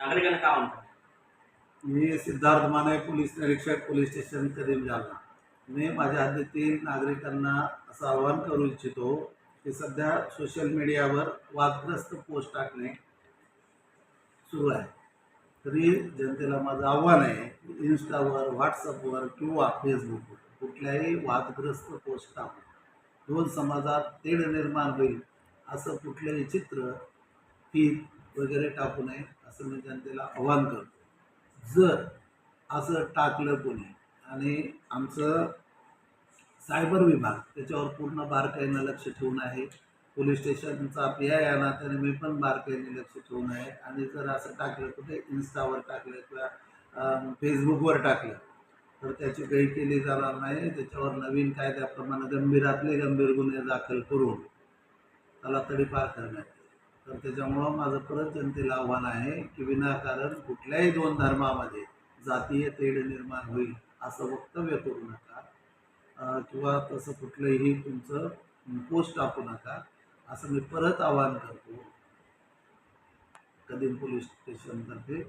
नागरिकांना काय म्हणतात? मी सिद्धार्थ माने पोलीस निरीक्षक पोलीस स्टेशन कदीम जालना. मी माझ्या हद्दीतील नागरिकांना असं आवाहन करू इच्छितो की सध्या सोशल मीडियावर वादग्रस्त पोस्ट टाकणे सुरू आहे. तरी जनतेला माझं आव्हान आहे इन्स्टावर व्हॉट्सअपवर किंवा फेसबुकवर कुठल्याही वादग्रस्त पोस्ट टाकू. दोन समाजात तेढ निर्माण होईल असं कुठलंही चित्र ही वगैरे टाकू नये असं मी जनतेला आव्हान करतो जर असं टाकलं कोणी आणि आमचं सायबर विभाग त्याच्यावर पूर्ण बारकाईनं लक्ष ठेवून आहे. पोलीस स्टेशनचा पी आय नात्याने मी पण बारकाईने लक्ष ठेवून आहे. आणि जर असं टाकलं कुठे इन्स्टावर टाकलं किंवा फेसबुकवर टाकलं तर त्याची काही केली जाणार नाही. त्याच्यावर नवीन कायद्याप्रमाणे गंभीरातले गंभीर गुन्हे दाखल करून त्याला तडीपार करण्यात येईल. तर त्याच्यामुळं माझं परत जनतेला आव्हान आहे की विनाकारण कुठल्याही दोन धर्मामध्ये जातीय तेढ निर्माण होईल असं वक्तव्य करू नका. किंवा तसं कुठलंही तुमचं पोस्ट टाकू नका. असं मी परत आवाहन करतो. कदीम पोलीस स्टेशनतर्फे.